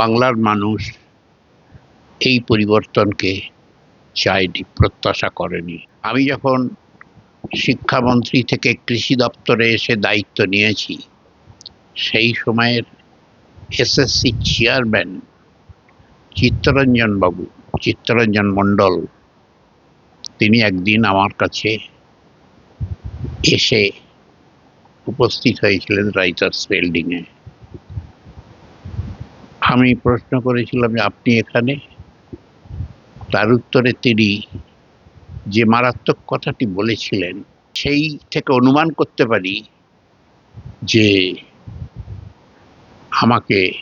বাংলার মানুষ এই পরিবর্তনকে চায়নি প্রত্যাশা করেনি। আমি যখন শিক্ষামন্ত্রী থেকে কৃষি দপ্তরে এসে দায়িত্ব নিয়েছি, সেই সময়ের এসএসসি চেয়ারম্যান চিত্তরঞ্জন বাবু চিত্তরঞ্জন মণ্ডল, তিনি একদিন আমার কাছে এসে উপস্থিত হয়েছিলেন রাইটার্স বিল্ডিংয়ে। আমি প্রশ্ন করেছিলাম যে আপনি এখানে? তার উত্তরে তিনি যে মারাত্মক কথাটি বলেছিলেন, সেই থেকে অনুমান করতে পারি যে আমাকে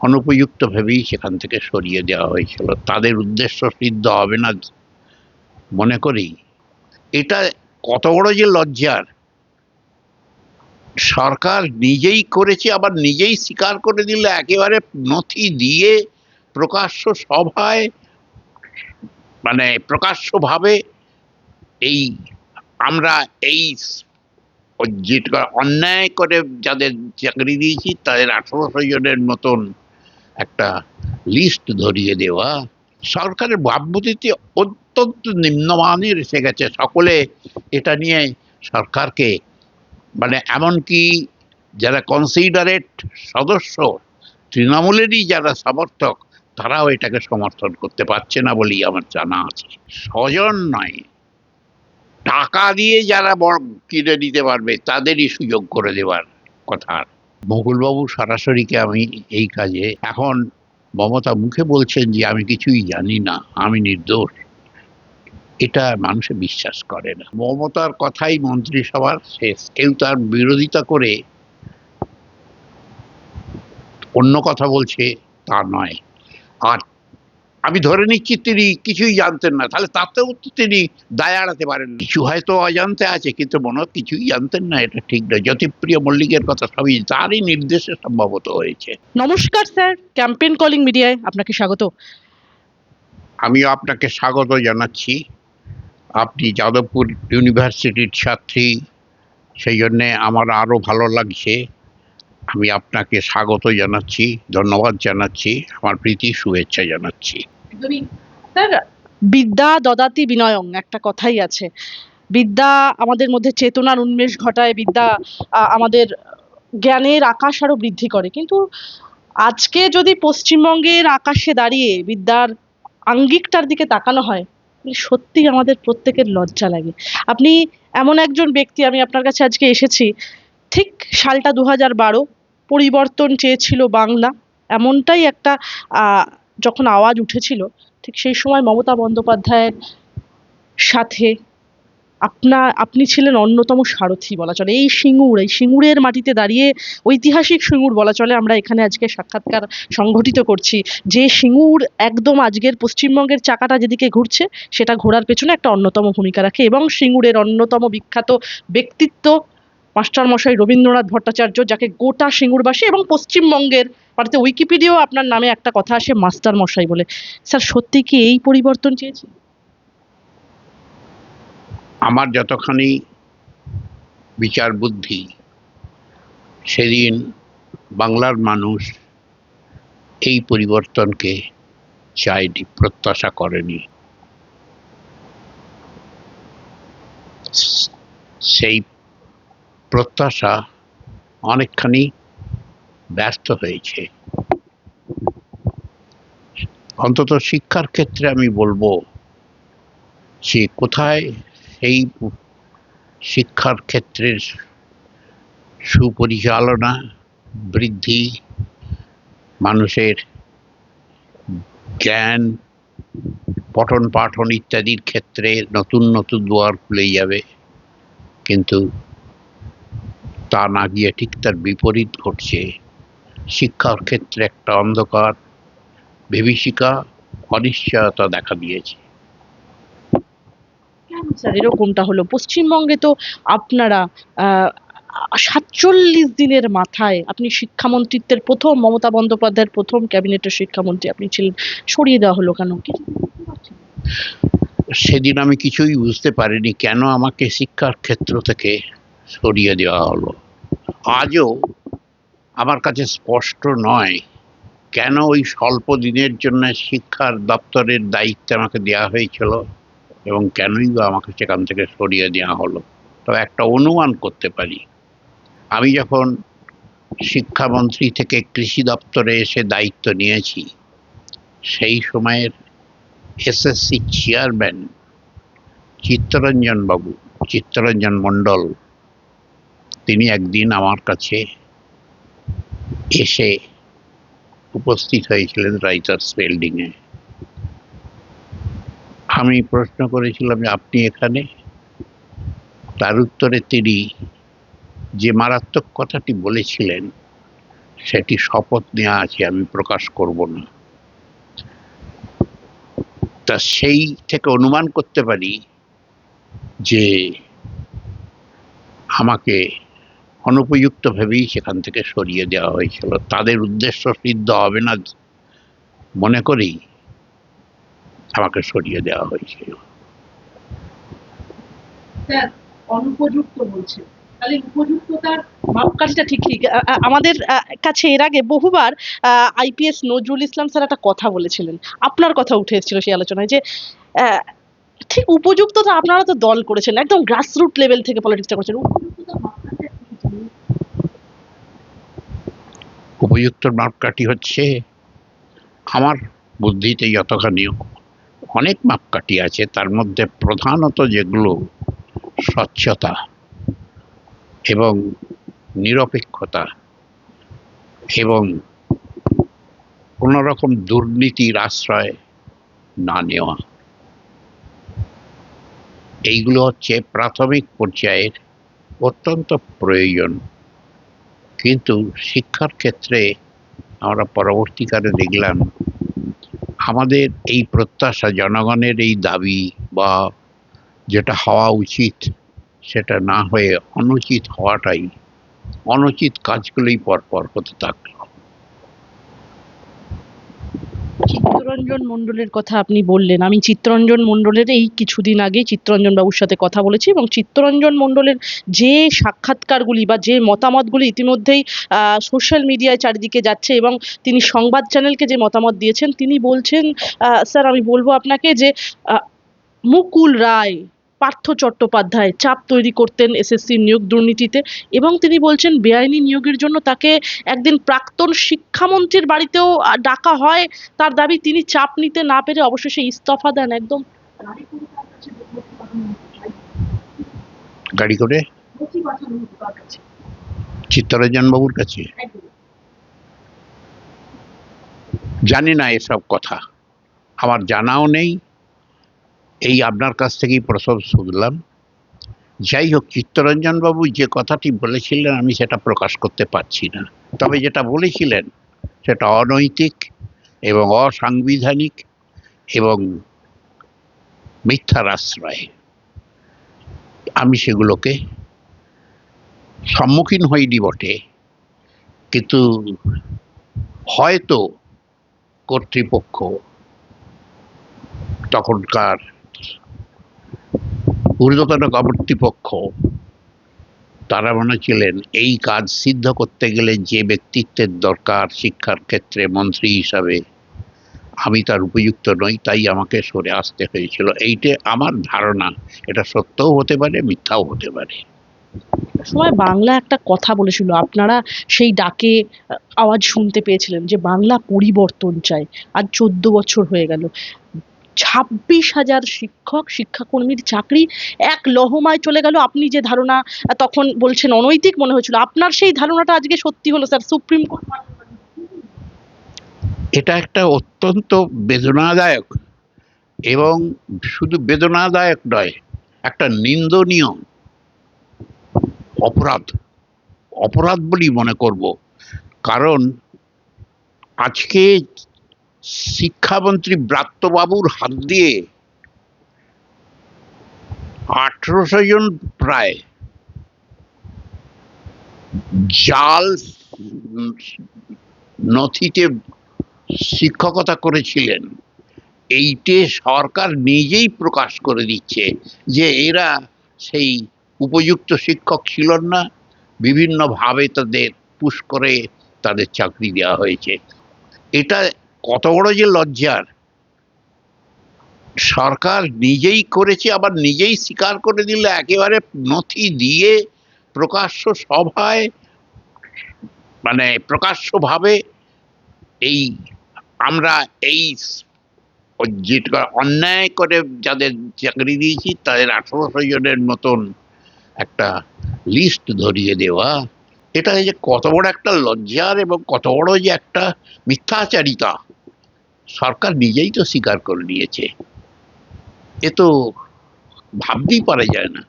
অনুপযুক্ত ভেবেই সেখান থেকে সরিয়ে দেওয়া হয়েছিল। তাদের উদ্দেশ্য সিদ্ধ হবে না মনে করি। এটা কত বড় যে লজ্জার সরকার নিজেই করেছে, আবার নিজেই স্বীকার করে দিলে, একেবারে নথি দিয়ে প্রকাশ্য সভায় মানে প্রকাশ্যভাবে এই আমরা এই যেটা অন্যায় করে যাদের চাকরি দিয়েছি, তাদের আঠারোশো জনের মতন একটা লিস্ট ধরিয়ে দেওয়া, সরকারের ভাবমূর্তি অত্যন্ত নিম্নমানের এসে গেছে। সকলে এটা নিয়ে সরকারকে মানে এমনকি যারা কনসিডারেট সদস্য, তৃণমূলেরই যারা সমর্থক, তারাও এটাকে সমর্থন করতে পারছে না বলেই আমার জানা আছে। স্বজন নয়। টাকা দিয়ে যারা কিনে নিতে পারবে, তাদেরই সুযোগ করে দেওয়ার কথা মকুলবাবু সরাসরিকে আমি এই কাজে, এখন মমতা মুখে বলছেন যে, আমি কিছুই জানি না, আমি নির্দোষ। এটা মানুষে বিশ্বাস করে না। মমতার কথাই মন্ত্রিসভার শেষ। কেউ তার বিরোধিতা করে অন্য কথা বলছে তা নয়। আর আমি ধরে নিচ্ছি তিনি কিছুই জানতেন না। তাহলে তাতেও তো তিনি দায় এড়াতে পারেন কিছু হয়তো অজান্তে আছে কিন্তু মনে হয় কিছুই জানতেন না এটা ঠিক নয়। জ্যোতিপ্রিয় মল্লিকের কথা সবই তারই নির্দেশে সম্ভবত হয়েছে। নমস্কার স্যার ক্যাম্পেইন কলিং মিডিয়ায় আপনাকে স্বাগত। আমিও আপনাকে স্বাগত জানাচ্ছি। আপনি যাদবপুর ইউনিভার্সিটির ছাত্রী সেই জন্যে আমার আরও ভালো লাগছে। আমি আপনাকে স্বাগত জানাচ্ছি ধন্যবাদ জানাচ্ছি আমার প্রীতি শুভেচ্ছা জানাচ্ছি। স্যার বিদ্যা দদাতি বিনয়ং একটা কথাই আছে। বিদ্যা আমাদের মধ্যে চেতনার উন্মেষ ঘটায় বিদ্যা আমাদের জ্ঞানের আকাশ আরও বৃদ্ধি করে। কিন্তু আজকে যদি পশ্চিমবঙ্গের আকাশে দাঁড়িয়ে বিদ্যার আঙ্গিকটার দিকে তাকানো হয় সত্যি আমাদের প্রত্যেকের লজ্জা লাগে। আপনি এমন একজন ব্যক্তি, আমি আপনার কাছে আজকে এসেছি, ঠিক সালটা দু হাজার বারো, পরিবর্তন চেয়েছিল বাংলা, এমনটাই একটা যখন আওয়াজ উঠেছিল, ঠিক সেই সময় মমতা বন্দ্যোপাধ্যায়ের সাথে আপনা, আপনি ছিলেন অন্যতম সারথি বলা চলে। এই সিঙ্গুর, এই সিঙ্গুরের মাটিতে দাঁড়িয়ে ঐতিহাসিক সিঙ্গুর বলা চলে, আমরা এখানে আজকে সাক্ষাৎকার সংগঠিত করছি। যে সিঙ্গুর একদম আজকের পশ্চিমবঙ্গের চাকাটা যেদিকে ঘুরছে, সেটা ঘোরার পেছনে একটা অন্যতম ভূমিকা রাখে এবং সিঙ্গুরের অন্যতম বিখ্যাত ব্যক্তিত্ব মাস্টারমশাই রবীন্দ্রনাথ ভট্টাচার্য, যাকে গোটা সিঙ্গুরবাসী এবং পশ্চিমবঙ্গের পার্টিতে উইকিপিডিয়াও আপনার নামে একটা কথা আসে মাস্টারমশাই বলে। স্যার, সত্যি কি এই পরিবর্তন চেয়েছি আমার যতখানি বিচার বুদ্ধি, সেদিন বাংলার মানুষ এই পরিবর্তনকে চায়নি প্রত্যাশা করেনি। সেই প্রত্যাশা অনেকখানি ব্যর্থ হয়েছে। অন্তত শিক্ষার ক্ষেত্রে আমি বলব যে কোথায় সেই শিক্ষার ক্ষেত্রের সুপরিচালনা, বৃদ্ধি, মানুষের জ্ঞান, পঠন পাঠন ইত্যাদির ক্ষেত্রে নতুন নতুন দুয়ার খুলে যাবে। কিন্তু তা না গিয়ে ঠিক তার বিপরীত ঘটছে। শিক্ষার ক্ষেত্রে একটা অন্ধকার বিভীষিকা অনিশ্চয়তা দেখা দিয়েছে। কেন স্যার, এরকমটা হলো। পশ্চিমবঙ্গে তো আপনারা সাতচল্লিশ দিনের মাথায় আপনি শিক্ষামন্ত্রিত্বের প্রথম, মমতা বন্দ্যোপাধ্যায়ের প্রথম ক্যাবিনেটের শিক্ষামন্ত্রী আপনি ছিলেন, সরিয়ে দেওয়া হলো কেন? বুঝতে সেদিন আমি কিছুই বুঝতে পারিনি কেন আমাকে শিক্ষার ক্ষেত্র থেকে সরিয়ে দেওয়া হলো। আজও আমার কাছে স্পষ্ট নয় কেন ওই স্বল্প দিনের জন্য শিক্ষার দপ্তরের দায়িত্ব আমাকে দেওয়া হয়েছিল। এবং কেনই বা আমাকে সেখান থেকে সরিয়ে দেওয়া হলো। তবে একটা অনুমান করতে পারি। আমি যখন শিক্ষামন্ত্রী থেকে কৃষি দপ্তরে এসে দায়িত্ব নিয়েছি, সেই সময়ের এসএসসি চেয়ারম্যান চিত্তরঞ্জন বাবু চিত্তরঞ্জন মণ্ডল, তিনি একদিন আমার কাছে এসে উপস্থিত হয়েছিলেন রাইটার্স বিল্ডিংয়ে। আমি প্রশ্ন করেছিলাম যে আপনি এখানে? তার উত্তরে তিনি যে মারাত্মক কথাটি বলেছিলেন, সেটি শপথ নেওয়া আছে, আমি প্রকাশ করব না। তা সেই থেকে অনুমান করতে পারি যে আমাকে অনুপযুক্ত ভেবেই সেখান থেকে সরিয়ে দেওয়া হয়েছিল। তাদের উদ্দেশ্য সিদ্ধ হবে না মনে করি আমাকে সরিয়ে দেওয়া হয়েছিল। অনুপযুক্ত বলছে। তাহলে উপযুক্ততার মাপকাঠিটা ঠিক ঠিক। আ- আ- আমাদের কাছে এর আগে বহুবার আইপিএস নজরুল ইসলাম স্যার একটা কথা বলেছিলেন। আপনার কথা উঠে এসেছিল সেই আলোচনায় যে ঠিক উপযুক্ততা আপনারা তো দল করেছেন একদম গ্রাসরুট লেভেল থেকে পলিটিক্সটা করেছেন? উপযুক্ত মাপকাঠি হচ্ছে আমার বুদ্ধিতে যতখানি অনেক মাপকাঠি আছে, তার মধ্যে প্রধানত যেগুলো স্বচ্ছতা এবং নিরপেক্ষতা এবং কোনো রকম দুর্নীতির আশ্রয় না নেওয়া। এইগুলো হচ্ছে প্রাথমিক পর্যায়ের অত্যন্ত প্রয়োজন। কিন্তু শিক্ষার ক্ষেত্রে আমরা পরবর্তীকালে দেখলাম আমাদের এই প্রত্যাশা, জনগণের এই দাবি বা যেটা হওয়া উচিত, সেটা না হয়ে অনুচিত হওয়াটাই, অনুচিত কাজগুলোই পরপর হতে থাকল। চিত্তরঞ্জন মণ্ডলের কথা আপনি বললেন। আমি চিত্তরঞ্জন মণ্ডলের এই কিছুদিন আগে চিত্তরঞ্জন বাবুর সাথে কথা বলেছি এবং চিত্তরঞ্জন মণ্ডলের যে সাক্ষাৎকারগুলি বা যে মতামতগুলি ইতিমধ্যেই সোশ্যাল মিডিয়ায় চারিদিকে যাচ্ছে এবং তিনি সংবাদ চ্যানেলকে যে মতামত দিয়েছেন, তিনি বলছেন স্যার আমি বলব আপনাকে যে মুকুল রায় পার্থ চট্টোপাধ্যায় চাপ তৈরি করতেন এসএসসি নিয়োগ দুর্নীতিতে এবং তিনি বলছেন, বেআইনি নিয়োগের জন্য তাকে একদিন প্রাক্তন শিক্ষামন্ত্রীর বাড়িতেও ডাকা হয়। তার দাবি, তিনি চাপ নিতে না পেরে অবশেষে ইস্তফা দেন একদম। গাড়ি করে? চিত্তরঞ্জন বাবুর কাছে? জানি না এসব কথা। আমার জানাও নেই। এই আপনার কাছ থেকেই প্রথম শুনলাম। যাই হোক, চিত্তরঞ্জন বাবু যে কথাটি বলেছিলেন, আমি সেটা প্রকাশ করতে পারছি না। তবে যেটা বলেছিলেন, সেটা অনৈতিক এবং অসাংবিধানিক এবং মিথ্যার আশ্রয়। আমি সেগুলোকে সম্মুখীন হইনি বটে। কিন্তু হয়তো কর্তৃপক্ষ তখনকার ঊর্ধ্বতন কর্তৃপক্ষ, তারা মনে ছিলেন এই কাজ সিদ্ধ করতে গেলে যে ব্যক্তিত্বের দরকার শিক্ষার ক্ষেত্রে মন্ত্রী হিসাবে, আমি তার উপযুক্ত নই, তাই আমাকে সরে আসতে হয়েছিল। এইটা আমার ধারণা। এটা সত্যও হতে পারে, মিথ্যাও হতে পারে। সময় বাংলা একটা কথা বলেছিল, আপনারা সেই ডাকে আওয়াজ শুনতে পেয়েছিলেন যে বাংলা পরিবর্তন চাই। আজ চোদ্দ বছর হয়ে গেল। ছাব্বিশ হাজার শিক্ষক, শিক্ষাকর্মীর চাকরি এক লহমায় চলে গেল। আপনি যে ধারণা, তখন বলছেন অনৈতিক মনে হয়েছিল। আপনার সেই ধারণাটা আজকে সত্যি হলো স্যার, সুপ্রিম কোর্ট এটা একটা অত্যন্ত বেদনাদায়ক এবং শুধু বেদনাদায়ক নয়, একটা নিন্দনীয় অপরাধ। অপরাধ বলেই মনে করব। কারণ আজকে শিক্ষামন্ত্রী ব্রাত্যবাবুর হাত দিয়ে আঠেরোশো জন প্রায় জাল নথিতে শিক্ষকতা করেছিলেন। এইটে সরকার নিজেই প্রকাশ করে দিচ্ছে যে এরা সেই উপযুক্ত শিক্ষক ছিল না, বিভিন্নভাবে তাদের পুশ করে তাদের চাকরি দেওয়া হয়েছে। এটা কত বড় যে লজ্জার। সরকার নিজেই করেছে, আবার নিজেই স্বীকার করে দিলে, একেবারে নথি দিয়ে প্রকাশ্য সভায় মানে প্রকাশ্যভাবে এই আমরা এই যেটা অন্যায় করে যাদের চাকরি দিয়েছি, তাদের আঠারোশো জনের মতন একটা লিস্ট ধরিয়ে দেওয়া। এটা যে কত বড় একটা লজ্জার এবং কত বড় যে একটা মিথ্যাচারিতা। সরকার নিজেই তো স্বীকার করে নিয়েছে। এ তো ভাবতেই পারা যায় না।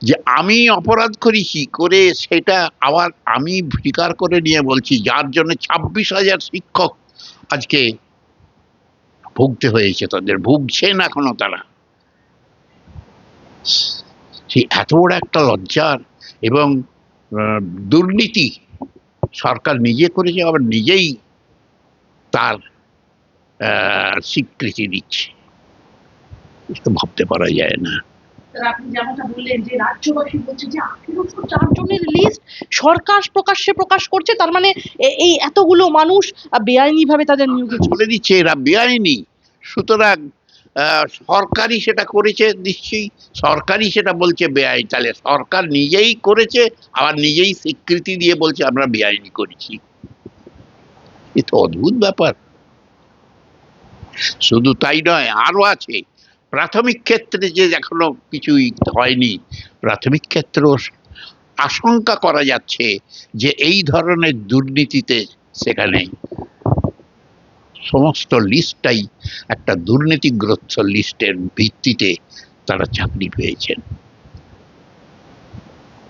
যে আমি অপরাধ করেছি করে সেটা আবার আমি স্বীকার করে নিয়ে বলছি, যার জন্য ছাব্বিশ হাজার শিক্ষক আজকে ভুগতে হয়েছে, তাদের ভুগছেন এখনও তারা। সেই এত বড় একটা লজ্জার এবং দুর্নীতি সরকার নিজে করেছে, আবার নিজেই তার স্বীকৃতি দিচ্ছে। এটা ভাবতে পারা যায় না। সরকার প্রকাশ্যে প্রকাশ করছে তার মানে এই এতগুলো মানুষ বেআইনি ভাবে তাদের নিয়োগ। বলে দিচ্ছে। এরা বেআইনি। সুতরাং সরকারই সেটা করেছে নিশ্চয়ই। সরকারই সেটা বলছে বেআইনি। তাহলে সরকার নিজেই করেছে আবার নিজেই স্বীকৃতি দিয়ে বলছে আমরা বেআইনি করেছি। এ তো অদ্ভুত ব্যাপার। শুধু তাই নয় আরও আছে। প্রাথমিক ক্ষেত্রে যে এখনও কিছুই হয়নি, প্রাথমিক ক্ষেত্রেও আশঙ্কা করা যাচ্ছে যে এই ধরনের দুর্নীতিতে সেখানে সমস্ত লিস্টটাই একটা দুর্নীতিগ্রস্ত লিস্টের ভিত্তিতে তারা চাকরি পেয়েছেন।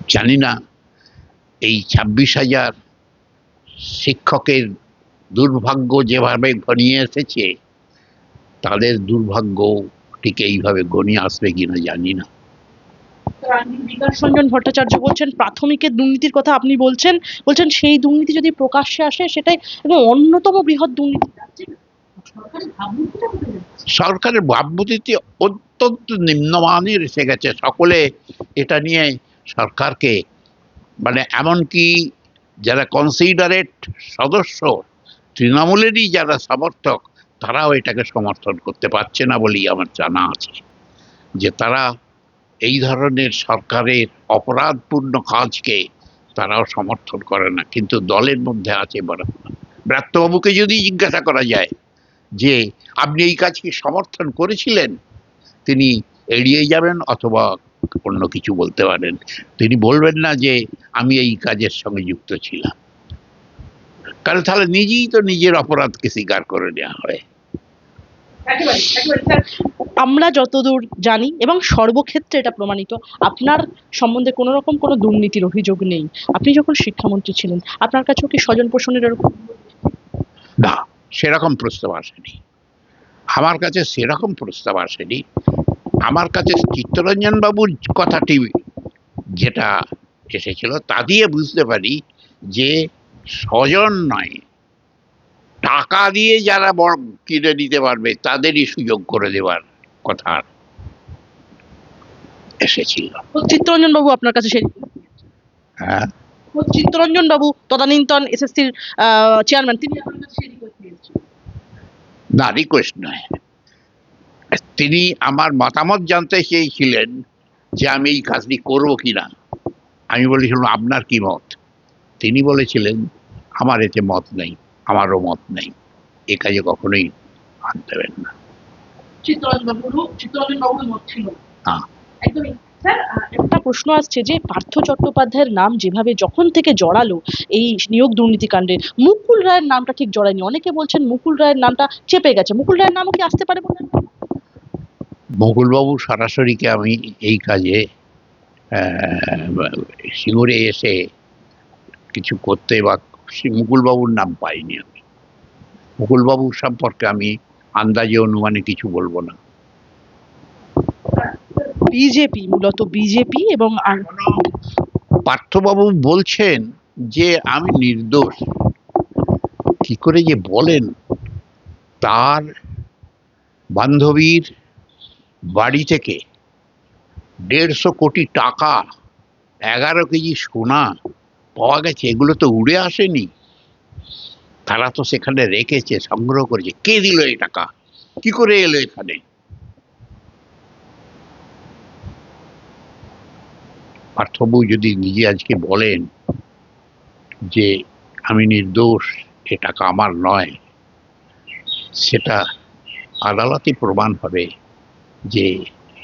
জানি না, এই ছাব্বিশ হাজার শিক্ষকের দুর্ভাগ্য যেভাবে ঘনিয়ে এসেছে তাদের দুর্ভাগ্য ঠিক এইভাবে ঘনিয়ে আসবে কিনা জানি না। বিকাশ রঞ্জন ভট্টাচার্য বলছেন প্রাথমিকের দুর্নীতির কথা আপনি বলছেন বলছেন সেই দুর্নীতি যদি প্রকাশ্যে আসে সেটাই এবং অন্যতম বৃহৎ দুর্নীতি সরকারের ভাবমূর্তিটা সরকারের ভাবমূর্তি অত্যন্ত নিম্নমানের এসে গেছে। সকলে এটা নিয়ে সরকারকে মানে এমনকি যারা কনসিডারেট সদস্য তৃণমূলেরই যারা সমর্থক তারাও এটাকে সমর্থন করতে পারছে না বলেই আমার জানা আছে। যে তারা এই ধরনের সরকারের অপরাধপূর্ণ কাজকে তারাও সমর্থন করে না, কিন্তু দলের মধ্যে আছে বরং ব্রাত্যবাবুকে যদি জিজ্ঞাসা করা যায় যে, আপনি এই কাজকে সমর্থন করেছিলেন? তিনি এড়িয়ে যাবেন অথবা অন্য কিছু বলতে পারেন। তিনি বলবেন না যে, আমি এই কাজের সঙ্গে যুক্ত ছিলাম। কারণ তাহলে নিজেই তো নিজের অপরাধকে স্বীকার করে নেওয়া হয়। আমরা যতদূর জানি এবং সর্বক্ষেত্রে এটা প্রমাণিত আপনার সম্বন্ধে কোনো রকম কোনো দুর্নীতির অভিযোগ নেই। আপনি যখন শিক্ষামন্ত্রী ছিলেন আপনার কাছেও কি স্বজন পোষণের এরকম না সেরকম প্রস্তাব আসেনি। আমার কাছে সেরকম প্রস্তাব আসেনি। আমার কাছে চিত্তরঞ্জন বাবুর কথাটি যেটা এসেছিল তা দিয়ে বুঝতে পারি যে স্বজন নয়। টাকা দিয়ে যারা বড় কিনে নিতে পারবে তাদেরই সুযোগ করে দেওয়ার কথা এসেছিল। চিত্তরঞ্জন বাবু আপনার কাছে সেই হ্যাঁ? চিত্তরঞ্জন বাবু তদানীন্তন এসএসসির চেয়ারম্যান তিনি আপনার কাছে সেই না রিকোয়েস্ট নয়। তিনি আমার মতামত জানতে চেয়েছিলেন যে আমি এই কাজটি করব কিনা। আমি বলেছিলাম আপনার কি মত? তিনি বলেছিলেন আমার এতে মত নেই আমারও মত নেই। এ কাজে কখনোই হাত দেবেন না। স্যার একটা প্রশ্ন আসছে যে পার্থ চট্টোপাধ্যায়ের নাম যেভাবে যখন থেকে জড়ালো এই নিয়োগ দুর্নীতিকাণ্ডে মুকুল রায়ের নামটা ঠিক জড়ায়নি। অনেকে বলছেন মুকুল রায়ের নামটা চেপে গেছে। মুকুল রায়ের নামও কি আসতে পারে বলে মকুলবাবু সরাসরিকে আমি এই কাজে সিঙ্গুরে এসে কিছু করতে বা মুকুলবাবুর নাম পাইনি আমি। মুকুলবাবুর সম্পর্কে আমি আন্দাজে অনুমানে কিছু বলব না। বিজেপি মূলত বিজেপি এবং পার্থবাবু বলছেন যে আমি নির্দোষ। কি করে যে বলেন? তার বান্ধবীর বাড়ি থেকে দেড়শো কোটি টাকা এগারো কেজি সোনা পাওয়া গেছে, এগুলো তো উড়ে আসেনি। তারা তো সেখানে রেখেছে, সংগ্রহ করেছে। কে দিল এই টাকা? কি করে এলো এখানে? পার্থবু যদি নিজে আজকে বলেন যে, আমি নির্দোষ, এ টাকা আমার নয়। সেটা আদালতে প্রমাণ হবে যে,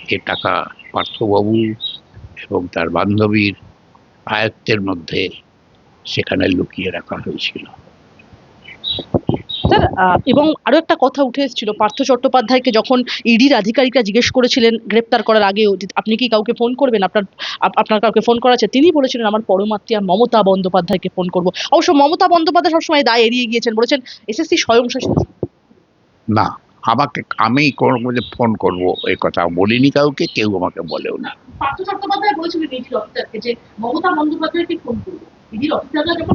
এ টাকা পার্থবাবু এবং তার বান্ধবীর আয়ত্তের মধ্যে সেখানে লুকিয়ে রাখা হয়েছিল। স্যার আহ, এবং আরও একটা কথা উঠে এসেছিল পার্থ চট্টোপাধ্যায়কে যখন ইডির আধিকারিকরা জিজ্ঞেস করেছিলেন গ্রেপ্তার করার আগেও আপনি কি কাউকে ফোন করবেন? আপনার আপনার কাউকে ফোন করা আছে? তিনি বলেছিলেন আমার পরমাত্মীয়া মমতা বন্দ্যোপাধ্যায়কে ফোন করব। অবশ্য মমতা বন্দ্যোপাধ্যায় সবসময় দায় এড়িয়ে গিয়েছেন বলেছেন এসএসসি স্বয়ংশাসিত না আমাকে আমি কোনো মধ্যে ফোন করব এই কথা বলিনি কাউকে কেউ আমাকে বলেও না। পার্থ চট্টোপাধ্যায় বলেছিলেন যে মমতা বন্দ্যোপাধ্যায়কে ফোন করব।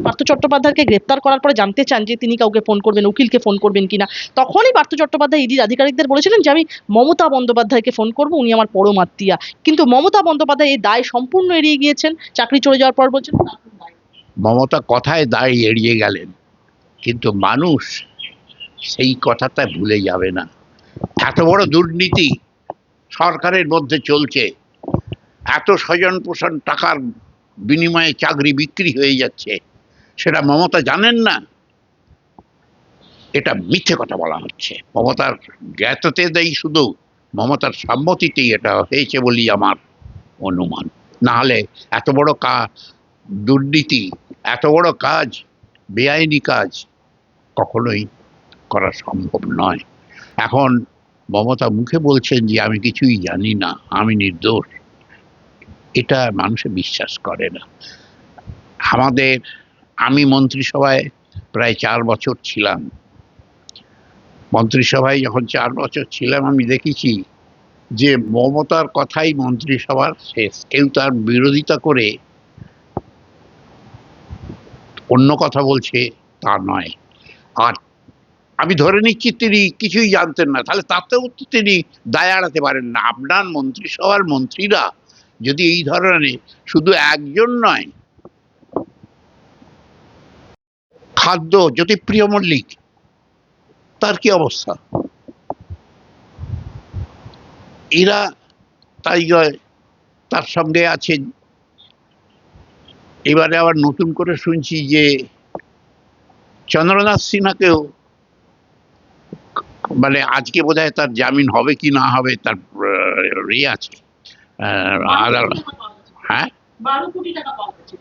পার্থ চট্টোপাধ্যায়কে গ্রেপ্তার করার পরে জানতে চান যে তিনি কাউকে ফোন করবেন, উকিলকে ফোন করবেন কিনা, তখনই পার্থ চট্টোপাধ্যায় ইডির আধিকারিকদের বলেছিলেন যে, আমি মমতা বন্দ্যোপাধ্যায়কে ফোন করব, উনি আমার পরমাত্মীয়া কিন্তু মমতা বন্দ্যোপাধ্যায় এই দায় সম্পূর্ণ এড়িয়ে গিয়েছেন, চাকরি চলে যাওয়ার পর বলছেন। মমতা কথায় দায় এড়িয়ে গেলেন, কিন্তু মানুষ সেই কথাটা ভুলে যাবে না এত বড় দুর্নীতি সরকারের মধ্যে চলছে, এত স্বজন পোষণ টাকার বিনিময়ে চাকরি বিক্রি হয়ে যাচ্ছে। সেটা মমতা জানেন না। এটা মিথ্যে কথা বলা হচ্ছে। মমতার জ্ঞাততে দেই শুধু, মমতার সম্মতিতেই এটা হয়েছে বলি আমার অনুমান। না হলে এত বড় কা, দুর্নীতি, এত বড় কাজ, বেআইনি কাজ কখনোই করা সম্ভব নয়। এখন মমতা মুখে বলছেন যে, আমি কিছুই জানি না, আমি নির্দোষ। এটা মানুষে বিশ্বাস করে না। আমাদের, আমি মন্ত্রিসভায় প্রায় চার বছর ছিলাম। মন্ত্রিসভায় যখন চার বছর ছিলাম, আমি দেখেছি যে মমতার কথাই মন্ত্রিসভার শেষ। কেউ তার বিরোধিতা করে অন্য কথা বলছে তা নয়। আর আমি ধরে নিচ্ছি তিনি কিছুই জানতেন না। তাহলে তাতেও তিনি দায় এড়াতে পারেন না। আপনার মন্ত্রিসভার মন্ত্রীরা যদি এই ধরনের শুধু একজন নয় খাদ্য যদি প্রিয় মল্লিক তার কি অবস্থা? এরা তাই তার সঙ্গে আছেন। এবারে আবার নতুন করে শুনছি যে চন্দ্রনাথ সিনহাকেও মানে আজকে বোধহয় তার জামিন হবে কি না হবে তার আহ, ইয়ে আছে। হ্যাঁ? বারো কোটি টাকা পাওয়া গেছে।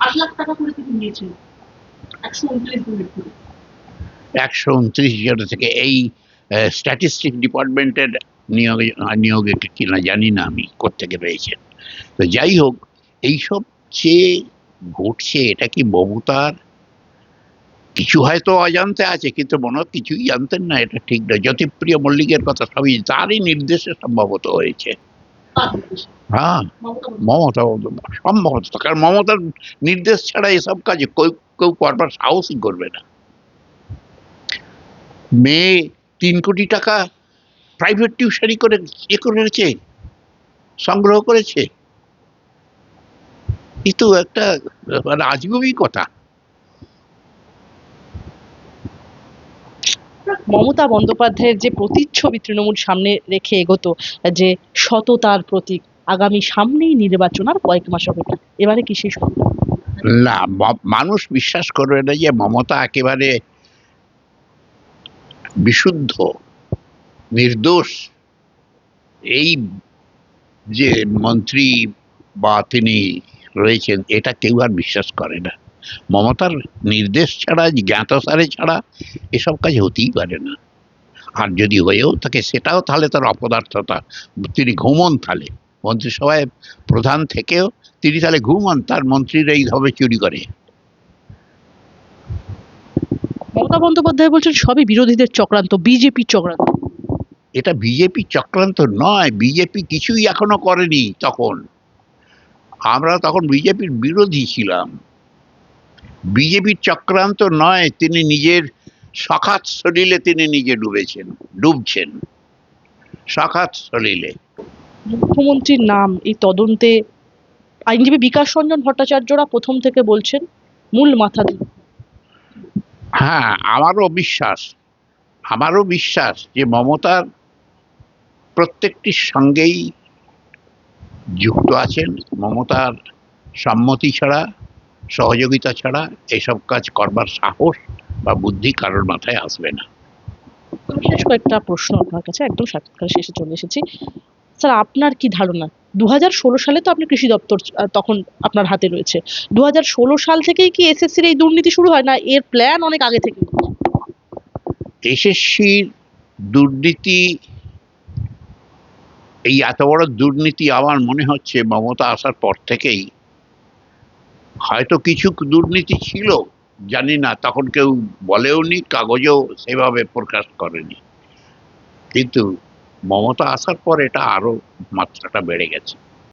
আট লাখ টাকা করে তিনি নিয়েছেন একশো উনত্রিশ দিনের করে। একশো উনত্রিশ জন থেকে এই স্ট্যাটিস্টিক ডিপার্টমেন্টের নিয়োগে নিয়োগে কিনা জানি না আমি কোত্থেকে পেয়েছেন। তো যাই হোক এইসব যে ঘটছে এটা কি মমতার? কিছু হয়তো অজান্তে আছে কিন্তু মনে হয় কিছুই জানতেন না এটা ঠিক না। জ্যোতিপ্রিয় মল্লিকের কথা সবই তারই নির্দেশে সম্ভবত হয়েছে। হ্যাঁ মমতা সম্ভবত কারণ মমতার নির্দেশ ছাড়া এসব কাজে কেউ কেউ করবার সাহসই করবে না। মেয়ে তিন কোটি টাকা প্রাইভেট টিউশনি করে এ করেছে, সংগ্রহ করেছে। এ তো একটা মানে আজগুবি কথা। মমতা বন্দ্যোপাধ্যায়ের যে প্রতিচ্ছবি তৃণমূল সামনে রেখে এগোতো, যে সততার প্রতীক, আগামী সামনেই নির্বাচন আর কয়েক মাস অপেক্ষা এবারে কি সত্য না মানুষ বিশ্বাস করবে না যে মমতা একেবারে বিশুদ্ধ, নির্দোষ। এই যে মন্ত্রী বা তিনি রয়েছেন, এটা কেউ আর বিশ্বাস করে না। মমতার নির্দেশ ছাড়া জ্ঞাতসারে ছাড়া এসব কাজ হতেই পারে না। আর যদি হয়েও থাকে সেটাও তাহলে তার অপদার্থতা। তিনি ঘুমন তাহলে মন্ত্রিসভায় প্রধান থেকেও তিনি তাহলে ঘুমন তার মন্ত্রীরা এইভাবে চুরি করে। মমতা বন্দ্যোপাধ্যায় বলছেন সবই বিরোধীদের চক্রান্ত বিজেপি চক্রান্ত। এটা বিজেপি চক্রান্ত নয় বিজেপি কিছুই এখনও করেনি তখন। আমরা তখন বিজেপির বিরোধী ছিলাম। বিজেপির চক্রান্ত নয় তিনি নিজের সখাত সলিলে তিনি নিজে ডুবেছেন ডুবছেন। সখাত সলিলে মুখ্যমন্ত্রীর নাম এই তদন্তে আইনজীবী বিকাশ রঞ্জন ভট্টাচার্যরা প্রথম থেকে বলছেন মূল মাথা হ্যাঁ আমারও বিশ্বাস আমারও বিশ্বাস যে মমতার প্রত্যেকটির সঙ্গেই যুক্ত আছেন। মমতার সম্মতি ছাড়া সহযোগিতা ছাড়া এসব কাজ করবার সাহস বা বুদ্ধি কারোর মাথায় আসবে না। বিশেষ কয়েকটা প্রশ্ন আপনার কাছে একদম সাক্ষাৎকার শেষে চলে এসেছি। স্যার আপনার কি ধারণা? দু হাজার ষোলো সালে তো আপনি কৃষি দপ্তর তখন আপনার হাতে রয়েছে। দু হাজার ষোলো সাল থেকেই কি এসএসসির এই দুর্নীতি শুরু হয় না? এর প্ল্যান অনেক আগে থেকে? এসএসসির দুর্নীতি এই এত বড় দুর্নীতি আমার মনে হচ্ছে মমতা আসার পর থেকেই হয়তো কিছু দুর্নীতি ছিল, জানি না, তখন কেউ বলেও নি, কাগজেও সেভাবে প্রকাশ করেনি। কিন্তু মমতা আসার পর এটা আরও মাত্রাটা বেড়ে গেছে।